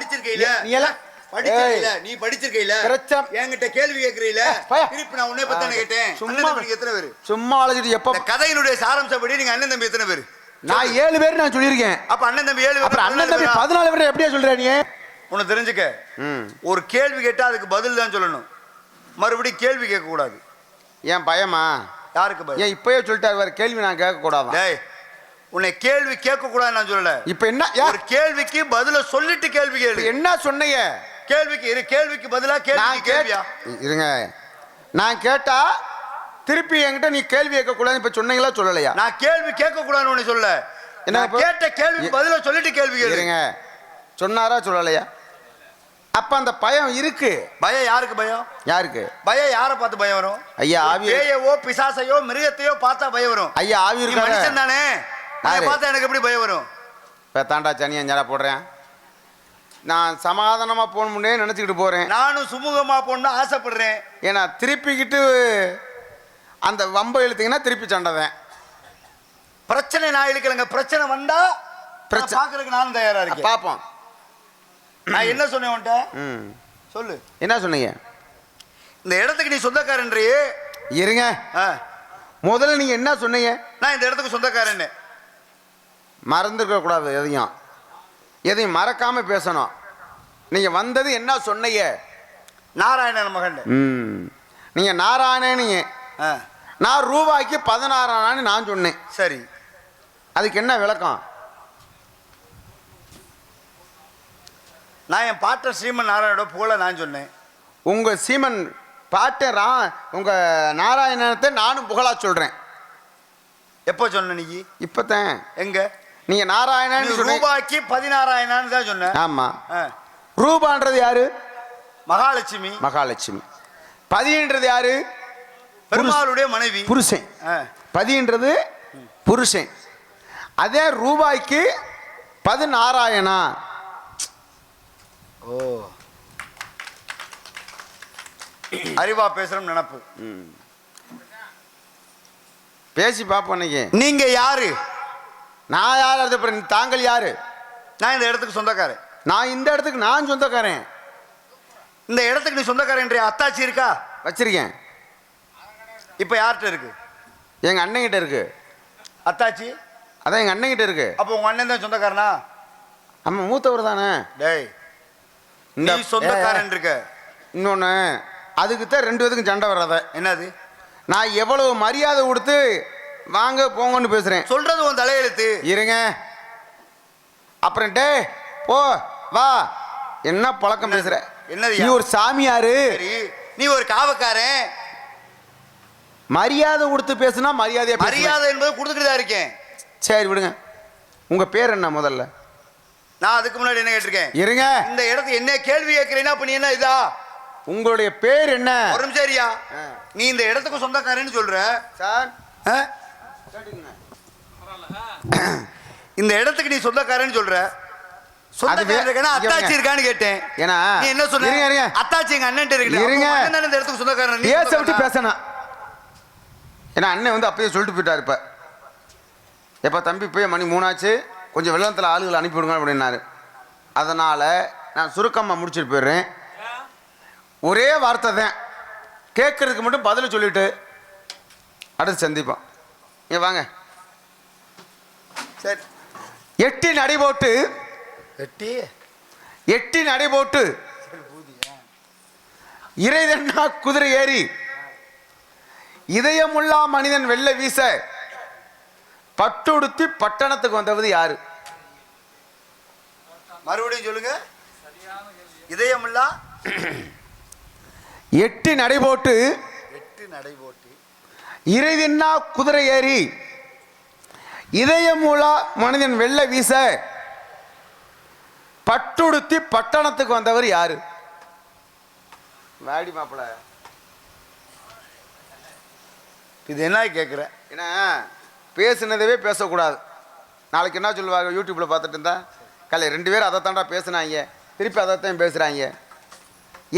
படிச்சிருக்கையில? நீ எல்லாம் படிச்சிருக்கையில? ஏய். நீ படிச்சிருக்கையில? பிரச்சம். என்கிட்ட கேள்வி கேக்குறீல. திருப்பி நான் உன்னை பத்தி கேட்டேன். சும்மா. எத்தனை பேரு? சும்மா அழைச்சிட்டு எப்ப கதையினுடைய சாராம்சப்படி நீங்க அண்ணன் தம்பி எத்தனை பேரு? நான் ஏழு பேர் நான் சொல்லியிருக்கேன். அப்ப அண்ணன் தம்பி ஏழு பேர் அண்ணன் தம்பி பதினாலு பேரா? எப்படியா சொல்ற நீ? உன்னை தெரிஞ்சுக்க. ஒரு கேள்வி கேட்டா அதுக்கு பதில் தான் சொல்லணும். மறுபடியும் கேள்வி கேட்க கூடாது ஏன் பயமா? யாருக்கு பயம்? ஏன் இப்பயே சொல்லிட்டாரு வேற கேள்வி நான் கேட்க கூடாதான் டேய் உன்னை கேள்வி கேட்க கூடாது நான் சொல்லல. இப்ப என்ன ஒரு கேள்விக்கு பதில சொல்லிட்டு கேள்வி இப்ப கேளு என்ன சொன்னீங்க? கேள்விக்கு இரு கேள்விக்கு பதிலா கேள்வி நான் கேள்வியா? இருங்க. நான் கேட்டா திருப்பி என்கிட்ட நீ கேள்வி கேட்க கூடாது இப்ப சொன்னீங்களா சொல்லலையா? நான் கேள்வி கேட்க கூடாதுன்னு உன்னை சொல்ல என்ன? கேட்ட கேள்விக்கு பதில சொல்லிட்டு கேள்வி கேளு. இருங்க. சொன்னாரா சொல்லலையா? அப்ப அந்த பயம் இருக்கு. பயம் யாருக்கு பயம்? யாருக்கு? பயம் யாரை பார்த்து பயம் வரும்? ஐயா, ஒரு ஆவி- பேயவோ பிசாசையோ மிருகத்தையோ பார்த்தா பயம் வரும். ஐயா ஆவி மனுஷன் தானே? யாரு? பார்த்தா எனக்கு எப்படி பயம் வரும்? இப்போ தாண்டா சனியா ஞாடா போடுறேன். நான் சமாதானமா போகணும்னே நினச்சிக்கிட்டு போறேன். நானும் சுமூகமா போகணும்னு ஆசைப்படுறேன். ஏன்னா திருப்பிக்கிட்டு அந்த வம்ப இழுத்தீங்கன்னா திருப்பி சண்டைதான். பிரச்சனை நான் இழுக்கலங்க. பிரச்சனை வந்தா பிரச்சனை- பாக்குறதுக்கு நானும் தயாரா இருக்கேன். பார்ப்போம். நான் என்ன சொன்னேன் உன்ட்ட ம். சொல்லு. என்ன சொன்னீங்க? இந்த இடத்துக்கு நீ சொந்தக்காரன்றியே இருங்க. முதல்ல நீங்க என்ன சொன்னீங்க? நான் இந்த இடத்துக்கு சொந்தக்காரன்னு. மறந்துருக்க கூடாது எதையும். எதையும் மறக்காம பேசணும். நீங்க வந்தது என்ன சொன்னீங்க? நாராயணன் மகன். ம். நீங்க நாராயணனீங்க நான் ரூபாய்க்கு பதினாறானு நான் சொன்னேன். சரி. அதுக்கு என்ன விளக்கம்? நான் என் பாட்டர் ஸ்ரீமன் நாராயணோட புகழ நான் சொன்னேன். உங்க சீமன் பாட்டு ரா உங்க நாராயணத்தை நானும் புகழா சொல்றேன். எப்போ சொன்ன நீ? இப்பதான். எங்க? நீங்க நாராயணன் ரூபாய்க்கு பதினாறாயிரம்னு தான் சொன்ன. ஆமா. ரூபான்றது யாரு? மகாலட்சுமி. மகாலட்சுமி. பதின்றது யாரு? பெருமாளுடைய மனைவி. புருஷன். பதின்றது புருஷன். அதே ரூபாய்க்கு பதினாராயணா ஓ. அறிவா பேசுறோம் நினப்பு. பேசி பார்ப்போம் நீங்க யாரு? நான் யார் அது அப்புறம் தாங்கள் யாரு? நான் இந்த இடத்துக்கு சொந்தக்காரன். நான் இந்த இடத்துக்கு நான் சொந்தக்காரன். இந்த இடத்துக்கு நீ சொந்தக்காரன் அத்தாச்சி இருக்கா? வச்சிருக்கேன். இப்ப யார்கிட்ட இருக்கு? எங்க அண்ணன் கிட்ட இருக்கு. அத்தாச்சி? அதான் எங்க அண்ணன் கிட்ட இருக்கு. அப்போ உங்க அண்ணன் தான் சொந்தக்காரனா? நம்ம மூத்தவர் தானே. டேய் நீ இந்த- சொந்தக்காரன் இருக்க. இன்னொன்று அதுக்கு தான் ரெண்டு பேத்துக்கும் சண்டை வர்றத. என்னது? நான் எவ்வளவு மரியாதை கொடுத்து வாங்க போங்கன்னு பேசுறேன். சொல்றது உன் தலையெழுத்து. இருங்க. அப்புறம் டே போ வா. என்ன பழக்கம் பேசுற? என்னதுயா? நீ ஒரு சாமியாரு. நீ ஒரு காவக்காரன். மரியாதை கொடுத்து பேசுனா பேசுவேன். மரியாதை என்பது கொடுத்துட்டு தான் இருக்கேன். சரி விடுங்க. உங்க பேர் என்ன முதல்ல? நான் அதுக்கு முன்னாடி என்ன கேட்டிருக்கேன்? இருங்க. இந்த இடத்துக்கு என்ன கேள்வி கேட்கிறீன்னா அப்ப நீ என்ன இதா? உங்களுடைய பேர் என்ன? சரியா. நீ இந்த இடத்துக்கு சொந்தக்காரன்னு சொல்ற. சார். இந்த இடத்துக்கு நீ சொந்தக்காரன்னு சொல்ற. அத்தாச்சி. இருக்கான்னு கேட்டேன். ஏன்னா நீ என்ன சொன்ன? இருங்க இருங்க. அத்தாச்சி எங்க அண்ணன் இருக்கு இருங்க. இந்த இடத்துக்கு சொந்தக்காரன்? நீ பேச விட்டு? பேசணும். ஏன்னா அண்ணன் வந்து அப்பயே சொல்லிட்டு போயிட்டார் இப்ப. எப்ப தம்பி போய் மணி மூணாச்சு. கொஞ்சம் வெள்ளத்தில் ஆளுகளை அனுப்பிவிடுங்க அப்படின்னாரு. அதனால நான் சுருக்கமாக முடிச்சுட்டு போயிடுறேன். ஒரே வார்த்தை தான். கேட்கறதுக்கு மட்டும் பதில் சொல்லிட்டு அடுத்து சந்திப்போம். இங்க வாங்க. சரி எட்டி நடை போட்டு வெட்டி எட்டி நடை போட்டு இறைதன்னா குதிரை ஏறி. இதயமுள்ளா மனிதன் வெள்ள வீச. பட்டுடுத்தி பட்டணத்துக்கு வந்தவது யாரு? மறுபடியும் சொல்லுங்க. இதயமில்லா? எட்டி நடை போட்டு எட்டு நடை போட்டு இறைதின்னா குதிரை ஏறி மூலா மனிதன் வெள்ள வீச பட்டுடுத்தி பட்டணத்துக்கு வந்தவர் யாரு? வாடி மாப்பிள்ள இது என்ன கேட்குற ஏன்னா பேசுனதவே பேசக்கூடாது. நாளைக்கு என்ன சொல்லுவாங்க? யூடியூப்பில் பார்த்துட்டு இருந்தா கலை ரெண்டு பேரும் அதை தாண்டா பேசுனாங்க. திருப்பி அதைத்தான் பேசுகிறாங்க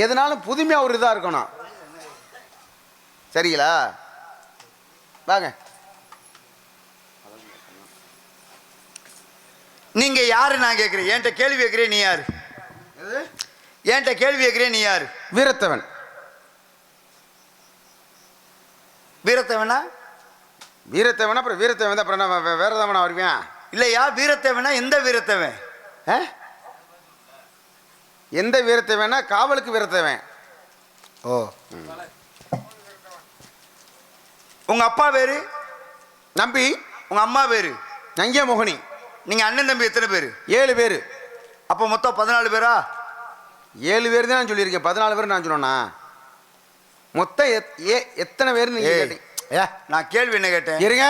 எதுனாலும் புதுமையாக ஒரு இதாக இருக்கணும். சரிங்களா? வாங்க. நீங்க யாரு நான் கேட்கிறேன் என்கிட்ட கேள்வி கேட்கிறேன் நீ யாரு? என்கிட்ட கேள்வி கேட்கிறேன் நீ யாரு? வீரத்தவன். வீரத்தேவனா? வீரத்தேவன் அப்புறம் வீரத்தேவன் தான் அப்புறம் நான் வேற தவணை வருவேன் இல்லையா வீரத்தேவனா எந்த வீரத்தேவன்? எந்த வீரத்தேவனா? காவலுக்கு வீரத்தேவன். ஓ. உங்க அப்பா பேரு நம்பி உங்க அம்மா பேரு நங்கிய மோகினி நீங்க அண்ணன் தம்பி எத்தனை பேரு? ஏழு பேர். அப்போ மொத்தம் பதினாலு பேரா? ஏழு பேர் தான் நான் சொல்லியிருக்கேன். பதினாலு பேர் நான் சொன்னேன்னா மொத்தம் ஏ எத்தனை பேர் நீங்க ஏய், கேட்டீங்க. ஏ, நான் கேள்வி என்ன கேட்டேன்? இருங்க.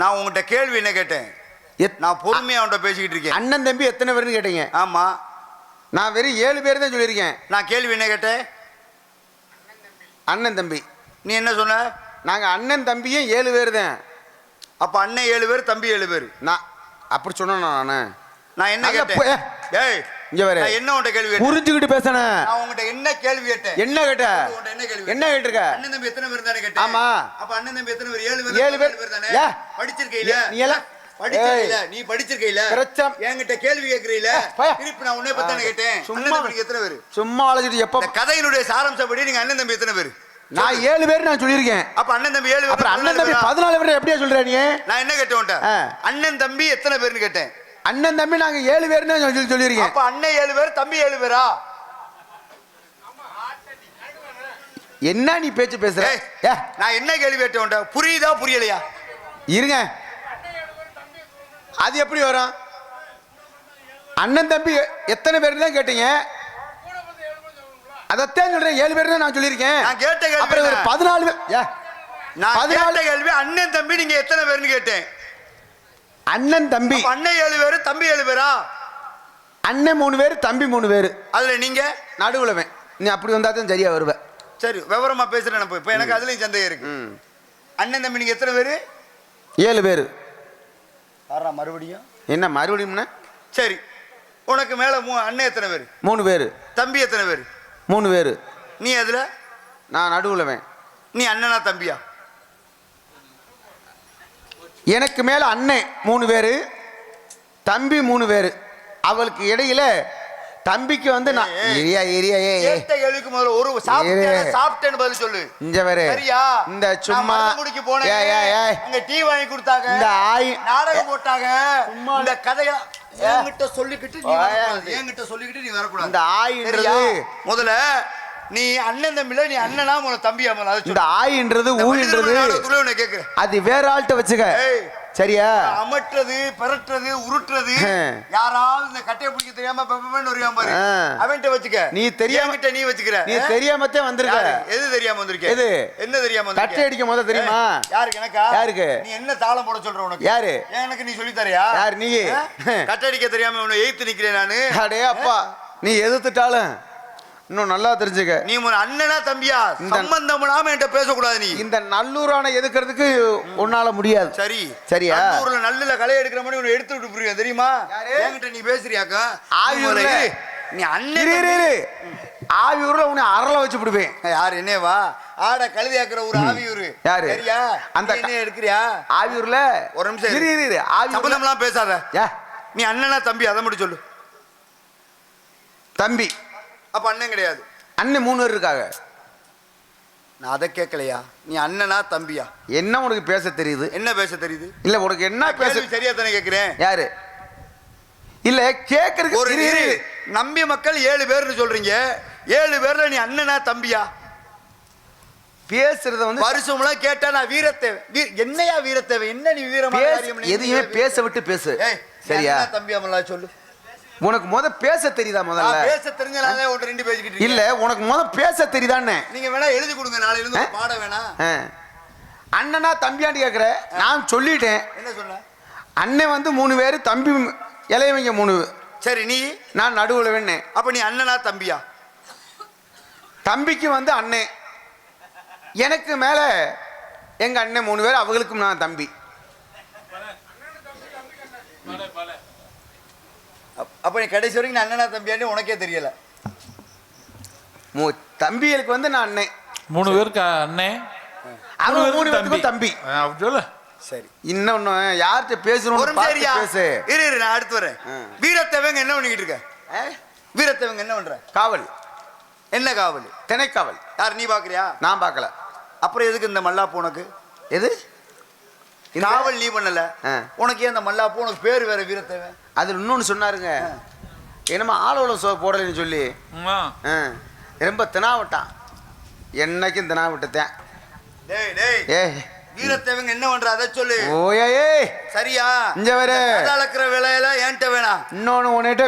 நான் உங்ககிட்ட கேள்வி என்ன கேட்டேன்? நான் பொறுமையா அவன்கிட்ட பேசிக்கிட்டு இருக்கேன். அண்ணன் தம்பி எத்தனை பேர்னு கேட்டீங்க? ஆமா. நான் வெறும் ஏழு பேர் தான் சொல்லியிருக்கேன். நான் கேள்வி என்ன கேட்டேன்? அண்ணன் தம்பி. நீ என்ன சொன்ன? நாங்க அண்ணன் தம்பியும் ஏழு பேர் தான் அப்ப அண்ணன் ஏழு பேர் தம்பி ஏழு பேர். நான் அப்படி சொன்னேன் நான்? நான் என்ன கேட்டேன்? ஏய் இங்க. நான் என்ன உன்கிட்ட கேள்வி புரிஞ்சுக்கிட்டு பேசணும் நான் உங்ககிட்ட என்ன கேள்வி கேட்டேன்? என்ன கேட்ட? உன்கிட்ட என்ன கேள்வி என்ன கேட்டிருக்க? அண்ணன் தம்பி எத்தனை பேர் தானே கேட்டேன்? ஆமா. அப்ப அண்ணன் தம்பி எத்தனை பேர்? ஏழு பேர் ஏழு பேர். தானே? ஏ. படிச்சிருக்கையில? நீ எல்லாம் படிச்சிருக்கையில? நீ படிச்சிருக்கையில? பிரச்சம். என்கிட்ட கேள்வி கேக்குறீல. திருப்பி நான் உன்னை பத்தி கேட்டேன்? சும்மா எத்தனை பேர்? சும்மா அழைச்சிட்டு எப்ப கதையினுடைய சாரம்சப்படி நீங்க அண்ணன் தம்பி எத்தனை பேர்? நான் ஏழு பேர் நான் சொல்லியிருக்கேன். அப்ப அண்ணன் தம்பி ஏழு பேர் அண்ணன் தம்பி பதினாலு பேரா? எப்படியா சொல்ற நீ? நான் என்ன கேட்டேன். அண்ணன் தம்பி எத்தனை பேர்னு கேட்டேன். அண்ணன் தம்பி நாங்க ஏழு பேர்னு சொல்லி சொல்லியிருக்கேன். அப்ப அண்ணன் ஏழு பேர் தம்பி ஏழு பேரா? என்ன நீ பேச்சு பேசுற? நான் என்ன கேள்வி கேட்டேன்? புரியுதா புரியலையா? இருங்க. அது எப்படி வரும்? அண்ணன் தம்பி எத்தனை பேர் தான் கேட்டீங்க? அதைத்தான் சொல்றேன். ஏழு பேர் தான் நான் சொல்லியிருக்கேன். நான் கேட்ட கேள்வி அப்புறம் ஒரு? பதினாலு பேர் ஏ, நான் கேட்ட கேள்வி அண்ணன் தம்பி நீங்க எத்தனை பேர்னு கேட்டேன். அண்ணன் தம்பி. அண்ணன் ஏழு பேரு தம்பி ஏழு பேரா? அண்ணன் மூணு பேர் தம்பி மூணு பேர். அதுல நீங்க? நடுவுலவன் நீ அப்படி வந்தா தான் சரியா வருவ. சரி விவரமா பேசுறேன் நான் இப்ப. எனக்கு அதுலயும் சந்தேகம் இருக்கு. அண்ணன் தம்பி நீங்க எத்தனை பேரு? ஏழு பேர். ஆறா மறுபடியும்? என்ன மறுபடியும்னா சரி உனக்கு மேல மூ அண்ணன் எத்தனை பேரு? மூணு பேர். தம்பி எத்தனை பேரு? மூணு பேர். நீ அதுல நான் நடுவுலவன் நீ அண்ணனா தம்பியா? எனக்கு மேல அண்ணன் மூணு பேர் தம்பி மூணு பேர். அவளுக்கு இடையில தம்பிக்கு வந்து நான். ஏரியா ஏரியா ஏ கேள்விக்கு முதல்ல ஒரு சாப்பிட்டேன். சாப்பிட்டேன்னு பதில் சொல்லு. இங்க வேறு சரியா? இந்த சும்மா மருதங்குடிக்கு போனேன். அங்க டீ வாங்கி கொடுத்தாங்க. இந்த ஆய் நாடகம் போட்டாங்க. இந்த கதைய என்கிட்ட சொல்லிக்கிட்டு நீ. வரக்கூடாது என்கிட்ட சொல்லிக்கிட்டு நீ வரக்கூடாது இந்த ஆயின்றது சரியா? முதல்ல நீ அண்ணன் தம்பில நீ அண்ணனா முதல்ல தம்பியா முதல்ல அதை சொல்லு. ஆயின்றது இந்த நாடகத்துல உன்னை கேட்கிறேன் அது வேற ஆள்கிட்ட வச்சுக்க ஏய். சரியா அமட்டுறது பெரட்டுறது உருட்டுறது. யாராவது இந்த கட்டையை பிடிக்க தெரியாம பெப்பன்னு வருவான் பாரு. அவன்கிட்ட வச்சுக்க நீ தெரியாம- நீ வச்சுக்கிற நீ? தெரியாமத்தே வந்திருக்க? எது தெரியாம வந்திருக்க எது? என்ன தெரியாம வந்திருக்க? கட்டை அடிக்கும் போது தெரியுமா யாருக்கு எனக்கா யாருக்கு? நீ என்ன தாளம் போட சொல்ற உனக்கு யாரு? எனக்கு நீ சொல்லி தரியா யார் நீ? கட்டை அடிக்க தெரியாம உன்னை எய்த்து நிக்கிறேன் நானு அடே அப்பா நீ எதிர்த்துட்டாலும் இன்னும் நல்லா தெரிஞ்சுக்க. நீ உன் அண்ணனா தம்பியா? சம்பந்தம் இல்லாம என்கிட்ட பேசக்கூடாது நீ. இந்த நல்லூரான எதுக்கிறதுக்கு உன்னால முடியாது. சரி. சரியா? ஊர்ல நல்ல களை எடுக்கிற மாதிரி உன்னை எடுத்து விட்டு புரியும் தெரியுமா? என்கிட்ட நீ பேசுறியாக்கா? ஆவியூர்ல- நீ அண்ணன். ஆவியூர்ல உன்னை அரள வச்சு விடுவேன். யார் என்னவா ஆட கழுதியாக்குற ஒரு ஆவியூரு. யாரு? சரியா? அந்த என்ன எடுக்கிறியா? ஆவியூர்ல. ஒரு நிமிஷம் இரு. இரு, இரு ஆவியூர்ல. சம்பந்தம்லாம் பேசாத. நீ அண்ணனா தம்பி அதை மட்டும் சொல்லு. தம்பி. அப்ப அண்ணன் கிடையாது. அண்ணன் மூணு பேர் இருக்காங்க. நான் அதை கேட்கலையா? நீ அண்ணனா தம்பியா? என்ன உனக்கு பேச தெரியுது? என்ன பேச தெரியுது? இல்ல உனக்கு என்ன பேச சரியா தானே கேட்கிறேன்? யாரு? இல்ல கேக்குறதுக்கு ஒரு. நம்பி மக்கள் ஏழு பேர்னு சொல்றீங்க. ஏழு பேர்ல நீ அண்ணனா தம்பியா? பேசுறத வந்து வருஷம்லாம் கேட்டா நான் வீரத்தேவை வீ- என்னையா வீரத்தேவை? என்ன நீ வீரமா எதையுமே பேச விட்டு பேசு. சரியா? தம்பியா சொல்லு. உனக்கு முத பேச தெரியுதா முதல்ல? பேச தெரிஞ்சனாலே ஒரு ரெண்டு பேசிக்கிட்டு. இல்ல உனக்கு முத பேச தெரியுதானே நீங்க வேணா எழுதி கொடுங்க நாளையில இருந்து? பாடம் வேணா. அண்ணனா தம்பியாண்டி கேக்குற நான் சொல்லிட்டேன். என்ன சொன்ன? அண்ணன் வந்து மூணு பேர் தம்பி இளையவங்க மூணு. சரி நீ? நான் நடுவில் வேணேன் அப்ப நீ அண்ணனா தம்பியா? தம்பிக்கு வந்து அண்ணன். எனக்கு மேல எங்க அண்ணன் மூணு பேர் அவங்களுக்கும் நான் தம்பி. அப்ப நீ கடைசி வரைக்கும் நான் அண்ணனா தம்பியான்னு உனக்கே தெரியல. மூ- தம்பிகளுக்கு வந்து நான் அண்ணன். மூணு பேருக்கு அண்ணே. அவங்க மூணு பேருக்கு பேருக்கும் தம்பி. ஆ, அப்படி சொல்லு. சரி. இன்னொன்னு யார்கிட்ட ஒரு பேசணும் நிமிஷம் இருயா. பேசு. இரு இரு நான் அடுத்து வரேன். வீரத்தேவங்க என்ன பண்ணிக்கிட்டு இருக்க? வீரத்தேவங்க என்ன பண்ற? காவல். என்ன காவல்? திணைக்காவல் யார் நீ பாக்குறியா? நான் பார்க்கல. அப்புறம் எதுக்கு இந்த மல்லாப்பு உனக்கு? எது? காவல் நீ பண்ணல. ஆ. உனக்கு ஏன் இந்த மல்லாப்பு? உனக்கு பேர் வேற வீரத்தேவன் அதில் இன்னொன்று சொன்னாருங்க. என்னமோ ஆளோட சோ போடலைன்னு சொல்லி. ரொம்ப தினாவிட்டான் என்னைக்கும் தினாவிட்டத்தேன். டேய் டேய். ஏ. வீரத்தேவங்க என்ன பண்ற? அதை சொல்லு. ஓயா ஏய் சரியா? இங்க வர. அளக்குற வேலையில ஏன்ட்ட வேணாம். இன்னொன்று உன்னிட்ட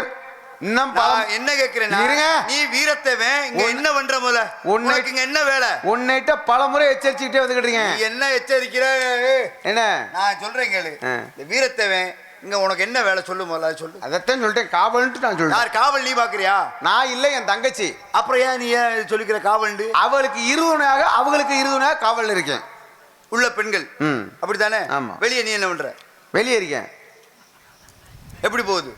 என்ன கேக்குறேன்னா இருங்க. நீ வீரத்தேவன் இங்க என்ன பண்ற முதல்ல? உனக்கு இங்க என்ன வேலை? உன்னிட்ட பல முறை எச்சரிச்சுக்கிட்டே வந்துக்கிட்டீங்க என்ன எச்சரிக்கிற? என்ன? நான் சொல்றேன் கேளு. இந்த வீரத்தேவன் இங்க உனக்கு என்ன வேலை சொல்லு முதல்ல சொல்லு. அதைத்தான் சொல்லிட்டேன். காவல்ன்ட்டு நான் சொல்லிட்டேன். யார் காவல் நீ பாக்குறியா? நான் இல்லை என் தங்கச்சி. அப்புறம் ஏன் நீ ஏன் சொல்லிக்கிற காவல்ண்டு அவளுக்கு இருதுணையாக அவங்களுக்கு இருதுணையாக காவல் இருக்கேன். உள்ள பெண்கள். அப்படித்தானே? ஆமா. வெளியே நீ என்ன பண்ற? வெளியே இருக்கேன். எப்படி போகுது?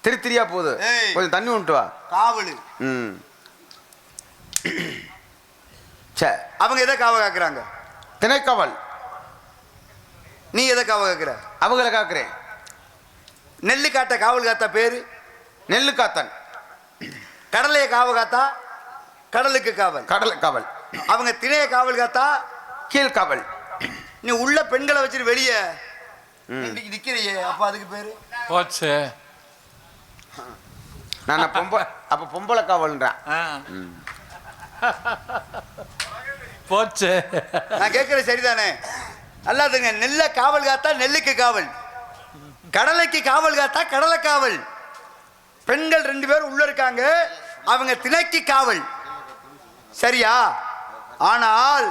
திரு திரியா போகுது. கொஞ்சம் தண்ணி விட்டு வா. காவல். ம். சே அவங்க எதை காவ காக்குறாங்க? திணைக்காவல். நீ எதை காவ காக்குற? அவங்களை காக்குறேன். நெல்லு காட்ட காவல் காத்தா பேரு? நெல்லு காத்தன் கடலைய காவ காத்தா? கடலுக்கு காவல். கடல் காவல். அவங்க திணைய காவல் காத்தா? கீழ்காவல் நீ உள்ள பெண்களை வச்சுட்டு வெளியே நிக்கிறியே அப்ப அதுக்கு பேரு? போச்சு. நான் பொம்பளை அப்போ பொம்பளை காவல்ன்றேன். போச்சு. நான் கேட்கறது சரிதானே? அல்லாதுங்க நெல்ல காவல் காத்தா நெல்லுக்கு காவல். கடலைக்கு காவல் காத்தா கடலை காவல். பெண்கள் ரெண்டு பேரும் உள்ள இருக்காங்க. அவங்க திணைக்கு காவல். சரியா? ஆனால்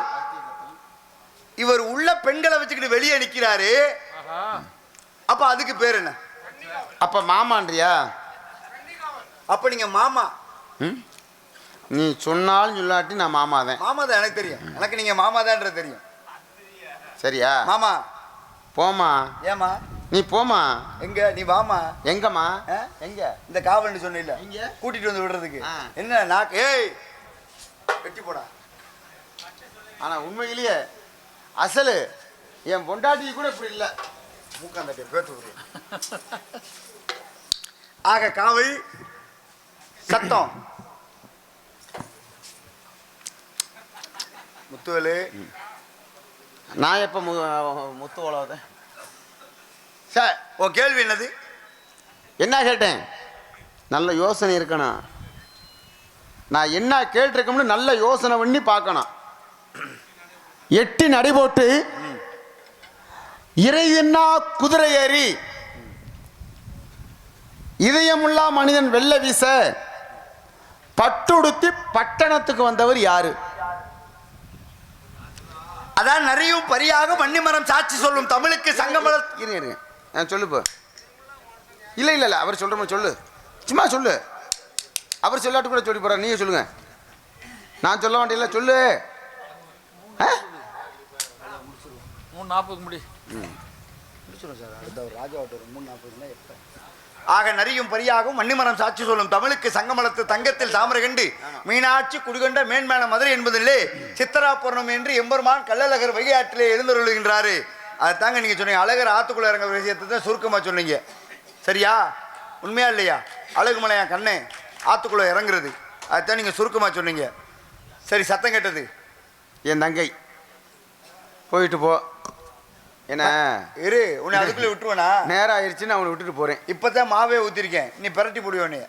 இவர் உள்ள பெண்களை வச்சுக்கிட்டு வெளியே நிக்கிறாரு. அப்ப அதுக்கு பேர் என்ன? அப்போ மாமான்றியா? அப்ப நீங்க மாமா. நீ சொன்னாலும் சொல்லாட்டி நான் மாமா தான் மாமா தான் எனக்கு தெரியும். எனக்கு நீங்க மாமா தான்றது தெரியும். சரியா? மாமா. போமா ஏமா நீ போமா எங்க? நீ வாமா எங்கம்மா? எங்க? இந்த காவல்னு சொன்ன? கூட்டிட்டு வந்து விடுறதுக்கு. என்ன நாக்கு? ஏய்! வெட்டி போடா. ஆனா உண்மையிலேயே அசலு என் பொண்டாட்டி கூட இப்படி இல்லை. மூக்காந்தட்டை பேத்து ஆக காவல் சத்தம். முத்துவேலு. நான் எப்போ மு முத்து உழவுத சார் உன் கேள்வி என்னது? என்ன கேட்டேன்? நல்ல யோசனை இருக்கணும். நான் என்ன கேட்டிருக்கோம்னு நல்ல யோசனை பண்ணி பார்க்கணும். எட்டி நடை போட்டு இறைவன்னா குதிரை ஏறி இதயமுள்ளா மனிதன் வெள்ள வீச பட்டுடுத்தி பட்டணத்துக்கு வந்தவர் யாரு? அதான் நிறையும் பரியாக வன்னிமரம் சாட்சி சொல்லும் தமிழுக்கு சங்கமல இருங்க இருங்க ஆ சொல்லு இப்போ இல்லை இல்லை இல்லை அவர் சொல்கிற மாதிரி சொல்லு. சும்மா சொல்லு. அவர் சொல்லாட்டு கூட சொல்லி போகிறார் நீங்கள் சொல்லுங்க. நான் சொல்ல வேண்டியதில்ல சொல்லு. ஆ? மூணு நாற்பதுக்கு முடி. ஆக நரியும் பரியாகும் மன்னிமரம் சாட்சி சொல்லும். தமிழுக்கு சங்கமலத்து தங்கத்தில் தாமரை கண்டு மீனாட்சி குடிகொண்ட மேன்மேன மதுரை என்பதில்லே சித்தரா பூர்ணம் என்று எம்பெருமான் கள்ளழகர் வைகையாற்றிலே எழுந்தருளுகின்றாரு. அதைத்தாங்க நீங்க சொன்னீங்க. அழகர் ஆத்துக்குள்ள இறங்க விஷயத்தை தான் சுருக்கமா சொன்னீங்க. சரியா? உண்மையா இல்லையா? அழகு மலையா கண்ணே? ஆத்துக்குள்ள இறங்குறது. அதைத்தான் நீங்க சுருக்கமா சொன்னீங்க. சரி சத்தம் கேட்டது. என் தங்கை. போயிட்டு போ. என்ன இரு உன்னை அதுக்குள்ள விட்டுருவனா? நேரம் ஆயிடுச்சு நான் அவனை விட்டுட்டு போகிறேன் இப்பதான் மாவே ஊத்திருக்கேன். நீ பிரட்டி போடுவோனே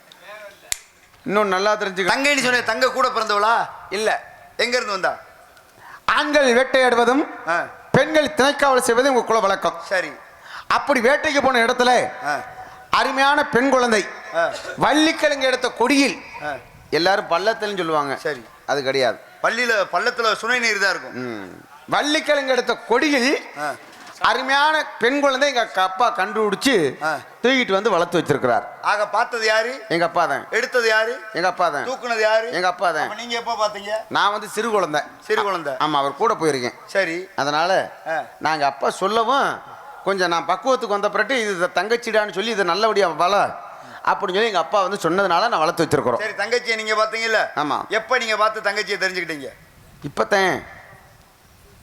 இன்னும் நல்லா தெரிஞ்சுக்க தங்கைன்னு சொன்ன தங்க கூட பிறந்தவளா? இல்லை. எங்க இருந்து வந்தா? ஆண்கள் வேட்டையாடுவதும் ஆ, பெண்கள் திணைக்காவல் செய்வதும் உங்கள் குல வழக்கம். சரி. அப்படி வேட்டைக்கு போன இடத்துல ஆ, அருமையான பெண் குழந்தை ஆ, வள்ளிக்கிழங்கு எடுத்த கொடியில் ஆ. எல்லாரும் பள்ளத்துலன்னு சொல்லுவாங்க. சரி. அது கிடையாது. பள்ளியில பள்ளத்துல சுனை நீர் தான் இருக்கும். ம். வள்ளிக்கிழங்கு எடுத்த கொடியில் ஆ, அருமையான பெண் குழந்தை எங்க அப்பா கண்டுபிடிச்சு. தூக்கிட்டு வந்து வளர்த்து வச்சிருக்கிறார். ஆக பார்த்தது யாரு? எங்க அப்பா தான். எடுத்தது யாரு? எங்க அப்பா தான். தூக்குனது யாரு? எங்க அப்பா தான். நீங்க எப்ப பாத்தீங்க நான் வந்து சிறு குழந்தை. சிறு குழந்தை. ஆமா அவர் கூட போயிருக்கேன். சரி. அதனால. நாங்க அப்பா சொல்லவும் கொஞ்சம் நான் பக்குவத்துக்கு வந்த பிறகு இது தங்கச்சிடான்னு சொல்லி இதை நல்லபடியா வள அப்படின்னு சொல்லி எங்க அப்பா வந்து சொன்னதுனால நான் வளர்த்து வச்சிருக்கிறோம். சரி தங்கச்சியை நீங்க பாத்தீங்கல்ல ஆமா. எப்ப நீங்க பார்த்து தங்கச்சியை தெரிஞ்சுக்கிட்டீங்க? இப்பத்தேன்.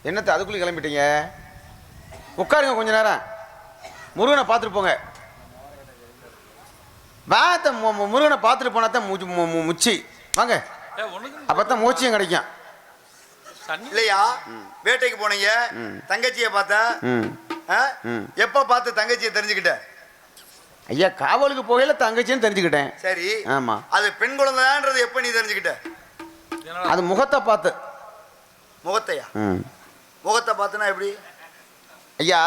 என்னத்தை அதுக்குள்ளே கிளம்பிட்டீங்க? உட்காருங்க கொஞ்ச நேரம். முருகனை பார்த்துட்டு போங்க. வாத்த முருகனை பார்த்துட்டு போனா தான் மூச்சு மு- மு- முச்சி. வாங்க. அப்போ தான் மூச்சியும் கிடைக்கும். இல்லையா? வேட்டைக்கு போனீங்க. தங்கச்சியை பார்த்தா. ம். ஆ? ம். எப்ப பார்த்து தங்கச்சியை தெரிஞ்சுக்கிட்ட? ஐயா காவலுக்கு போகையில தங்கச்சின்னு தெரிஞ்சுக்கிட்டேன். சரி. ஆமா. அது பெண் குழந்தைன்றது எப்ப நீ தெரிஞ்சுக்கிட்ட? அது முகத்தை பார்த்து. முகத்தையா? ம். முகத்தை பார்த்துனா எப்படி? ஐயா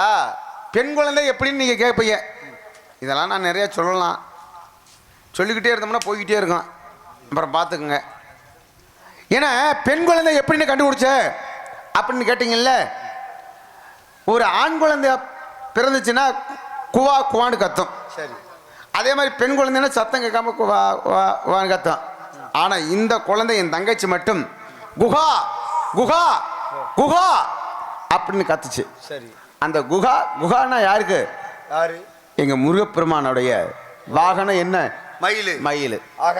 பெண் குழந்தை எப்படின்னு நீங்கள் கேட்பீங்க இதெல்லாம் நான் நிறையா சொல்லலாம். சொல்லிக்கிட்டே இருந்தோம்னா போய்கிட்டே இருக்கோம். அப்புறம் பார்த்துக்குங்க. ஏன்னா பெண் குழந்தை எப்படின்னு கண்டுபிடிச்ச? அப்படின்னு கேட்டிங்கல்ல? ஒரு ஆண் குழந்தை பிறந்துச்சுன்னா குவா குவான்னு கத்தும். சரி. அதே மாதிரி பெண் குழந்தைன்னா சத்தம் கேட்காம குவா குவா குவான்னு கத்தும். ஆனால் இந்த குழந்தை என் தங்கச்சி மட்டும் குஹா குஹா குஹா அப்படின்னு கத்துச்சு. சரி. அந்த குஹா குஹானா யாருக்கு? யாரு? எங்க முருகப்பெருமானுடைய வாகனம் என்ன? மயிலு. மயில். ஆக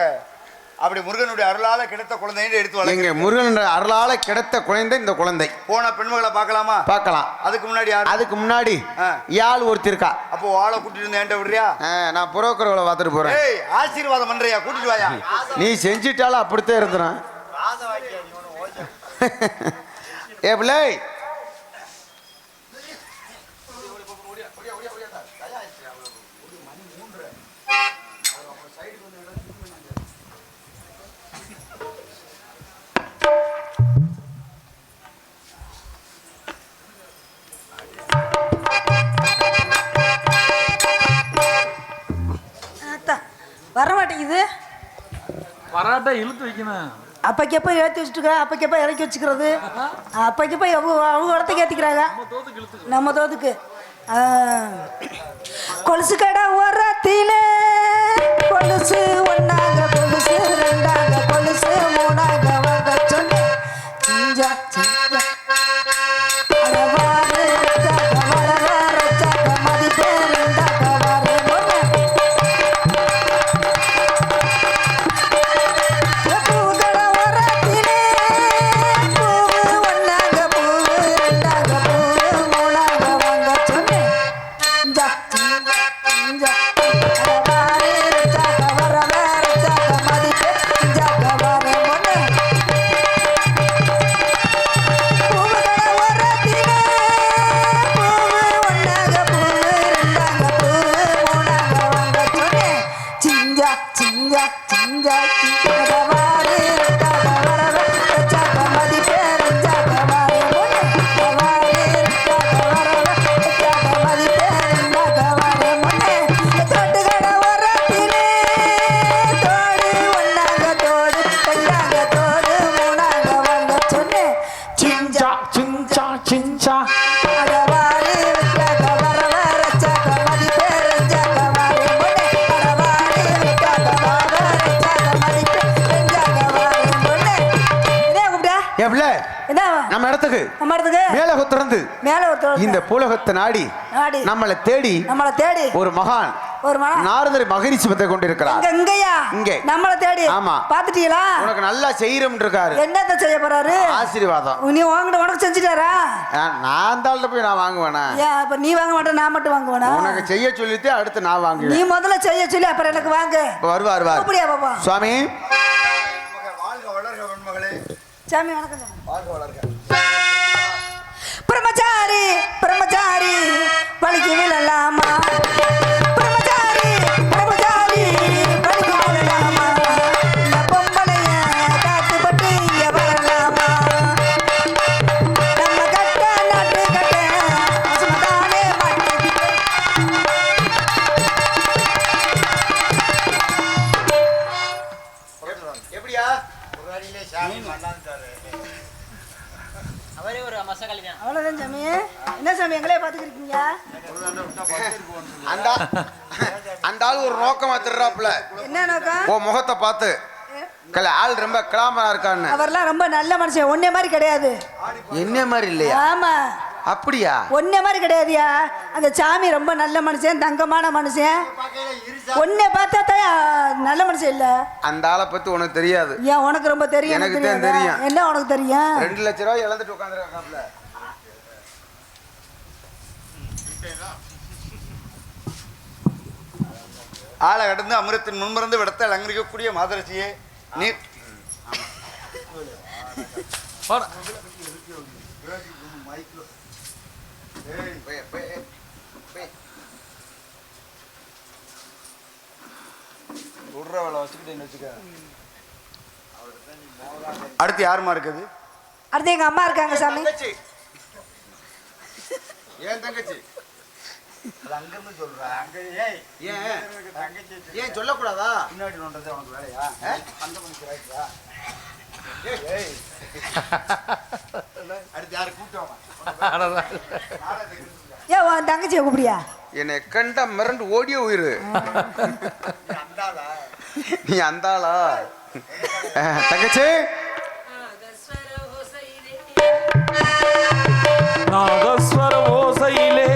அப்படி முருகனுடைய அருளால கிடைத்த குழந்தைன்னு எடுத்து எங்க முருகன் அருளால கிடைத்த குழந்தை இந்த குழந்தை. போன பெண்மகளை பார்க்கலாமா? பார்க்கலாம். அதுக்கு முன்னாடி யாரு? அதுக்கு முன்னாடி. யாழ் ஒருத்தி இருக்கா. அப்போ ஆளை கூட்டிட்டு வந்து என்கிட்ட விடுறியா? நான் புரோக்கர்களை பார்த்துட்டு போறேன். ஏய் ஆசீர்வாதம் பண்றியா? கூட்டிட்டு வாயா. நீ செஞ்சிட்டாலும் அப்படித்தான் இருந்துறேன் ஏ பிள்ளை வர மாட்டேங்குது வராட்டா இழுத்து வைக்கணும். அப்பக்கப்போ ஏற்றி வச்சுட்டுக்க அப்பக்கப்போ இறக்கி வச்சுக்கிறது. அப்பக்கப்போ அவங்க அவங்க இடத்துக்கு ஏற்றிக்கிறாங்க நம்ம தோதுக்கு. கொலுசு கடை ஓரத்திலே இந்த பூலகத்தை நாடி நம்மளை தேடி நம்மளை தேடி. ஒரு மகான் ஒரு நாரதர் மகிழ்ச்சி வந்து கொண்டிருக்கிறார். இங்க இங்கயா? இங்கே. நம்மளை தேடி. ஆமா. பாத்துட்டீங்களா உனக்கு நல்லா செய்யறம் இருக்காரு என்னத்த செய்ய போறாரு? ஆசீர்வாதம். நீ வாங்கிட்டு உனக்கு செஞ்சுட்டாரா? நான் தாள்கிட்ட போய் நான் வாங்குவேனா? ஏன் அப்ப நீ வாங்க மாட்டே நான் மட்டும் வாங்குவேனா? உனக்கு செய்ய சொல்லிட்டு அடுத்து நான் நீ வாங்குவேன் முதல்ல செய்ய சொல்லி அப்புறம் எனக்கு வாங்க. இப்ப வருவார் வருவார். அப்படியா பாப்பா சுவாமி. வாழ்க வளர்க வெண்மகளே சாமி வணக்கம் சாமி. வாழ்க வளர்க. பிரம்மச்சாரி! பிரம்மச்சாரி வலிக்கு விழலாமா சாமி எங்களே பார்த்துக்கிருக்கீங்க? அந்த அந்த ஆள் ஒரு நோக்கமா திருறாப்புல. என்ன நோக்கம்? உன் முகத்தை பார்த்து. ஆள் ரொம்ப கிளாமரா இருக்கான்னு. அவர்லாம் ரொம்ப நல்ல மனுஷன் ஒன்னே மாதிரி கிடையாது. என்ன மாதிரி இல்லையா? ஆமா. அப்படியா? ஒன்னே மாதிரி கிடையாதுயா? அந்த சாமி ரொம்ப நல்ல மனுஷன் தங்கமான மனுஷன். ஒன்னே பார்த்தா தான் நல்ல மனுஷன் இல்ல. அந்த ஆளை பத்தி உனக்கு தெரியாது. ஏன் உனக்கு ரொம்ப தெரியும் எனக்கு? தெரியும். என்ன உனக்கு தெரியும்? ரெண்டு லட்ச ரூபாய் இழந்துட்டு உட்காந்துருக்காப்ல ஆளை கடந்து அமிர்தத்தின் முன்பிறந்து விடத்தை அலங்கரிக்கக்கூடிய மாதரசியே நீ அடுத்து யாருமா இருக்குது அடுத்து எங்க அம்மா இருக்காங்க சாமி. தங்கச்சி. ஏன் தங்கச்சி? அங்கிருந்து சொல்றேன் அங்க ஏய் ஏன்? தங்கச்சி ஏன் சொல்லக்கூடாதா? பின்னாடி நோண்டது உனக்கு வேலையா? அந்த மனுஷன் ஆயிடுச்சா? ஏய். அடுத்து யாரு கூப்பிட்டு அடடா. ஏன் உன் தங்கச்சியை கூப்பிடியா என்னை கண்டா மிரண்டு ஓடிய உயிர். அந்தாளா? நீ அந்தாளா? தங்கச்சி? நாதஸ்வர ஓசையிலே.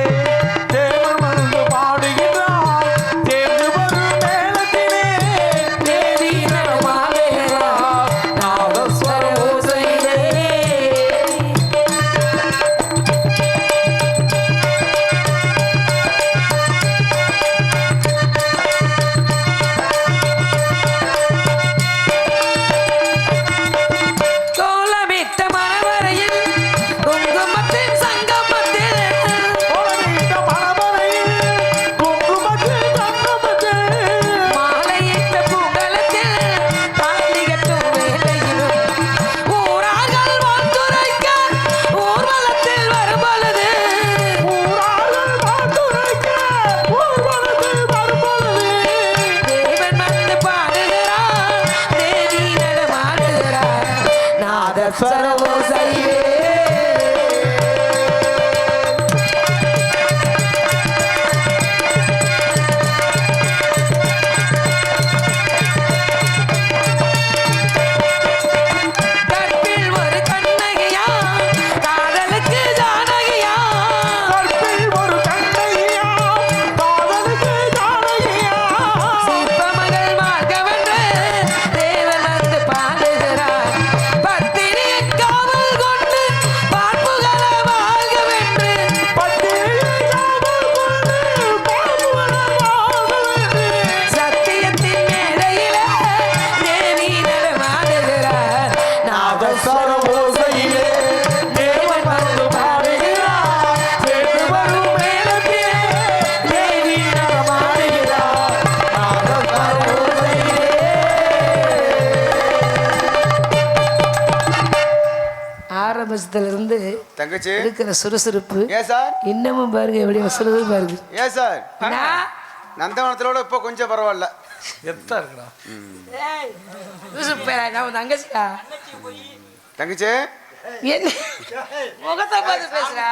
தங்கச்சி இருக்கிற சுறுசுறுப்பு ஏன் சார்? இன்னமும் பாருங்க எப்படி சுறுசுறுப்பா இருக்கு ஏன் சார்? நந்தவனத்திலோட இப்போ கொஞ்சம் பரவாயில்ல. எத்தா இருக்குடா. ஏய், சுறுசுறுப்பா நான் உன் தங்கச்சிடா தங்கச்சி? என்ன? முகத்தை பார்த்து பேசுறா.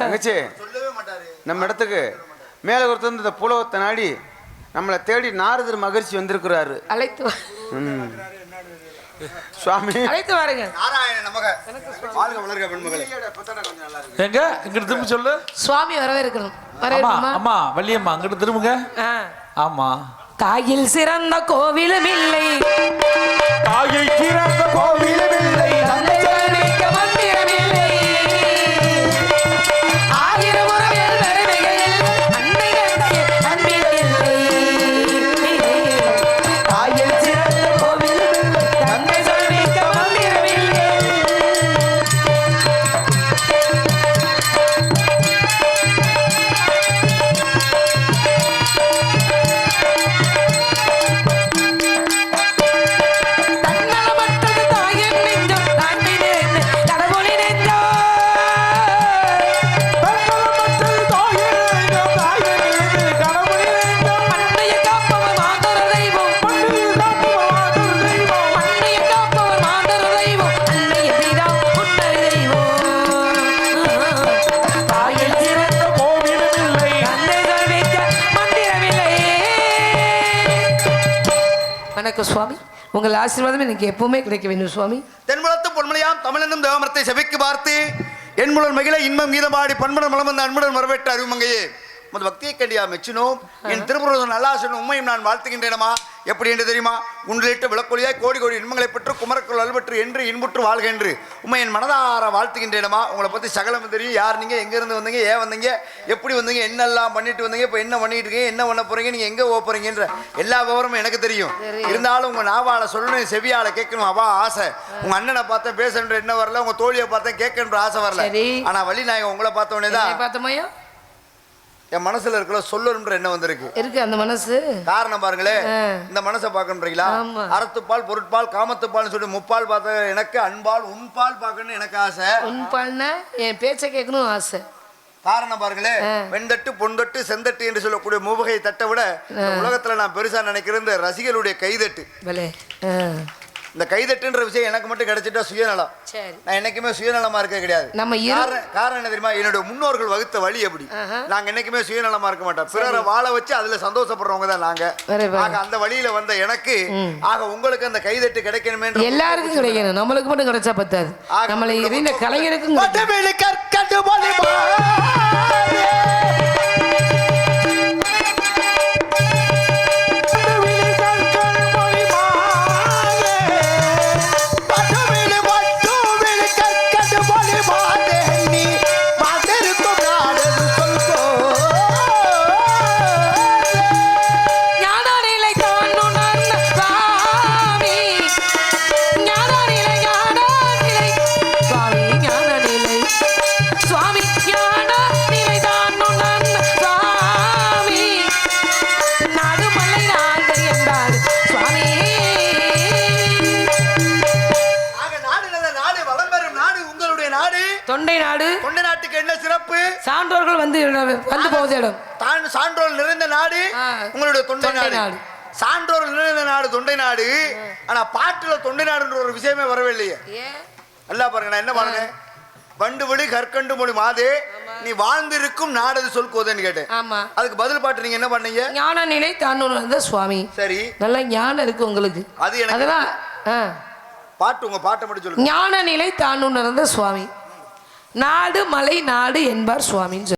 தங்கச்சி சொல்லவே மாட்டாரு நம்ம இடத்துக்கு மேலே ஒருத்தர் இந்த புலவத்தை நாடி நம்மளை தேடி நாரதர் மகிழ்ச்சி வந்திருக்கிறாரு. அழைத்து. சுவாமி. அழைத்து வாருங்க. நாராயண நமக. வாழ்க வளர்க பெண்மகளே. எங்க? இங்கிட்டு திரும்ப சொல்லு. சுவாமி வரவேற்கணும் அம்மா வள்ளியம்மா அங்கிட்டு திரும்புங்க. ஆமா. தாயில் சிறந்த கோவிலும் இல்லை. தாயை சிறந்த கோவிலும் இல்லை. தந்தை மந்திரம் இல்லை. ஆசீர்வாதம் எனக்கு எப்பவுமே கிடைக்க வேண்டும் சுவாமி. தென்முளத்து பொன்மலையாம் தமிழனும் தேவமரத்தை செவிக்கு பார்த்து என்முடன் மகிழ இன்பம் கீதமாடி பண்புடன் மலம் வந்த அன்புடன் வரவேற்ற அருமங்கையே உமது பக்தியை கண்டியா மெச்சினோம்? என் திருப்புறம் நல்லா சொன்ன உண்மையும் நான் வாழ்த்துகின்றேனமா எப்படி என்று தெரியுமா? உண்டிலிட்டு விளக்கொலியாய் கோடி கோடி இன்பங்களை பெற்று குமரக்குள் அல்பற்று என்று இன்புற்று வாழ்க என்று. உண்மை என் மனதார வாழ்த்துகின்றேனமா உங்களை பற்றி சகலம் தெரியும். யார் நீங்கள் எங்கேருந்து வந்தீங்க? ஏன் வந்தீங்க? எப்படி வந்தீங்க? என்னெல்லாம் பண்ணிட்டு வந்தீங்க? இப்போ என்ன பண்ணிட்டு இருக்கீங்க? என்ன பண்ண போறீங்க? நீங்கள் எங்கே போக போறீங்கன்ற எல்லா விவரமும் எனக்கு தெரியும். இருந்தாலும் உங்கள் நாவால சொல்லணும் செவியால கேட்கணும். அவா ஆசை. உங்கள் அண்ணனை பார்த்தா பேசன்ற என்ன வரல. உங்கள் தோழியை பார்த்தா கேட்கன்ற ஆசை வரல. ஆனால் வழி நாயகம் உங்களை பார்த்த உடனே தான் பார்த்தோமையோ என் மனசுல இருக்கிற சொல்லணுன்ற எண்ணம் வந்திருக்கு இருக்கு அந்த மனசு காரணம் பாருங்களேன் ஆ. இந்த மனசை பார்க்கணுன்றீங்களா ஆமா. அறத்துப்பால் பொருட்பால் காமத்துப்பால்னு சொல்லி முப்பால் பார்த்த எனக்கு அன்பால் உன்பால் பார்க்கணும்னு எனக்கு ஆசை உன் பால்னா என் பேச்சை கேட்கணும் ஆசை காரணம் பாருங்களேன் ஆ. வெண்தட்டு பொன்தட்டு செந்தட்டு என்று சொல்லக்கூடிய மூவகை தட்டை விட உலகத்துல நான் பெருசா நினைக்கிற இந்த ரசிகர்களுடைய கைதட்டு. இந்த கைதட்டுன்ற விஷயம் எனக்கு மட்டும் கிடைச்சிட்டா சுயநலம். நான் என்னைக்குமே சுயநலமா இருக்க கிடையாது. நம்ம காரணம் என்ன தெரியுமா? என்னுடைய முன்னோர்கள் வகுத்த வழி அப்படி. ஆஹா. நாங்க என்னைக்குமே சுயநலமா இருக்க மாட்டோம். பிறரை வாழ வச்சு அதுல சந்தோஷப்படுறவங்க தான் நாங்க. ஆக அந்த வழியில வந்த எனக்கு ஆக உங்களுக்கு அந்த கைதட்டு கிடைக்கணுமே எல்லாருக்கும் கிடைக்கணும். நம்மளுக்கு மட்டும் கிடைச்சா பத்தாது. நம்மளை கலைஞருக்கும் கற்கண்டு சான்றோர்கள் வந்து வந்து போவது இடம். தான் சான்றோர் நிறைந்த நாடு. உங்களுடைய தொண்டை தொண்டை நாடு. நாடு. சான்றோர் நிறைந்த நாடு தொண்டை நாடு. ஆனா பாட்டுல தொண்டை நாடுன்ற ஒரு விஷயமே வரவில்லையே. நல்லா பாருங்க நான் என்ன பாருங்க வண்டு விழி கற்கண்டு மொழி மாதே நீ வாழ்ந்திருக்கும் நாடது சொல் கோதன்னு கேட்டேன். ஆமா. அதுக்கு பதில் பாட்டு நீங்க என்ன பண்ணீங்க ஞான நிலை உணர்ந்த சுவாமி. சரி. நல்ல ஞானம் இருக்கு உங்களுக்கு. அது எனக்கு அதெல்லாம். பாட்டு உங்க பாட்டை மட்டும் சொல்லுங்க. ஞான நிலை உணர்ந்த சுவாமி. நாடு மலை நாடு என்பார் சுவாமின்னு